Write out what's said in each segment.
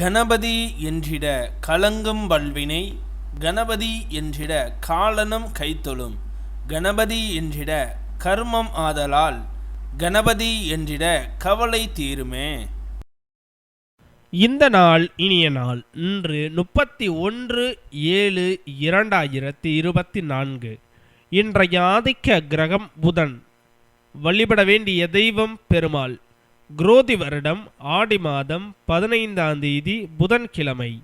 கணபதி என்றிட கலங்கும் வல்வினை கணபதி என்றிட காலனும் கைத்தொழும் கணபதி என்றிட கர்மம் ஆதலால் கணபதி என்றிட கவலை தீருமே. இந்த நாள் இனிய நாள் இன்று முப்பத்தி ஒன்று ஏழு இரண்டாயிரத்தி இருபத்தி நான்கு. இன்றைய ஆதிக்க கிரகம் புதன். வழிபட வேண்டிய தெய்வம் பெருமாள். குரோதி வருடம் ஆடி மாதம் பதினைந்தாம் தேதி புதன்கிழமை.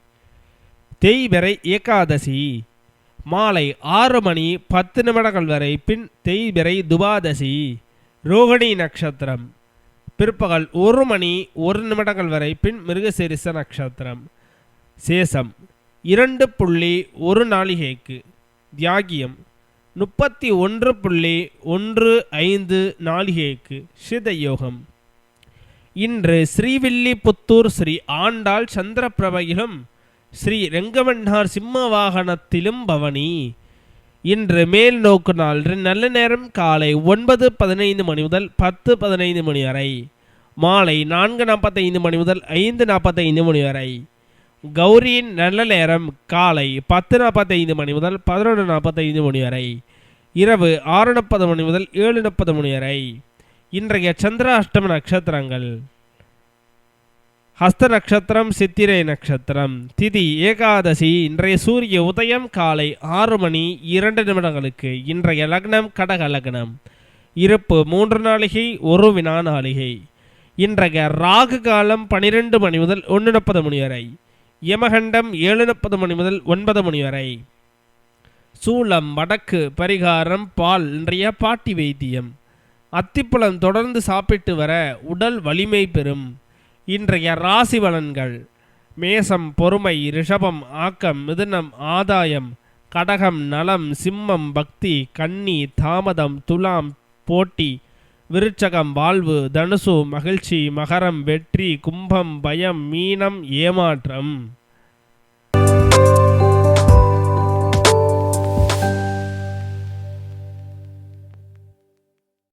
தேய்பிறை ஏகாதசி. மாலை ஆறு மணி பத்து நிமிடங்கள் வரை பின் தேய்பிறை துபாதசி ரோகிணி நட்சத்திரம். பிற்பகல் ஒரு மணி ஒரு நிமிடங்கள் வரை பின் மிருகசீரிச நட்சத்திரம். சேஷம். இரண்டு புள்ளி ஒரு நாளிகைக்கு. தியாகியம். முப்பத்தி ஒன்று புள்ளி ஒன்று ஐந்து நாளிகைக்கு. சித யோகம். இன்று ஸ்ரீவில்லிபுத்தூர் ஸ்ரீ ஆண்டாள் சந்திரப்பிரபையிலும் ஸ்ரீ ரெங்கவண்ணார் சிம்ம வாகனத்திலும் பவனி. இன்று மேல் நோக்கு நாள். நல்ல நேரம். காலை ஒன்பது பதினைந்து மணி முதல் பத்து பதினைந்து மணி வரை. மாலை நான்கு நாற்பத்தைந்து மணி முதல் ஐந்து நாற்பத்தைந்து மணி வரை. கௌரியின் நல்ல நேரம். காலை பத்து நாற்பத்தைந்து மணி முதல் பதினொன்று நாற்பத்தைந்து மணி வரை. இரவு ஆறு நாற்பது மணி முதல் ஏழு முப்பது மணி வரை. இன்றைய சந்திராஷ்டம நட்சத்திரங்கள். ஹஸ்த நட்சத்திரம் சித்திரை நட்சத்திரம் திதி ஏகாதசி இன்றைய சூரிய உதயம் காலை ஆறு மணி இரண்டு நிமிடங்களுக்கு. இன்றைய லக்னம் கடக லக்னம். இருப்பு மூன்று நாளிகை ஒரு வினா நாளிகை. இன்றைய ராகு காலம் பனிரெண்டு மணி முதல் ஒன்று முப்பது மணி வரை. யமகண்டம் ஏழு முப்பது மணி முதல் ஒன்பது மணி வரை. சூளம் வடக்கு பரிகாரம் பால் இன்றைய பாட்டி வைத்தியம். அத்திப்பழம் தொடர்ந்து சாப்பிட்டு வர உடல் வலிமை பெறும். இன்றைய ராசி பலன்கள். மேசம் பொறுமை ரிஷபம் ஆக்கம் மிதுனம் ஆதாயம் கடகம் நலம் சிம்மம் பக்தி கன்னி தாமதம் துலாம் போட்டி விருச்சகம் வாழ்வு தனுசு மகிழ்ச்சி மகரம் வெற்றி கும்பம் பயம் மீனம் ஏமாற்றம்.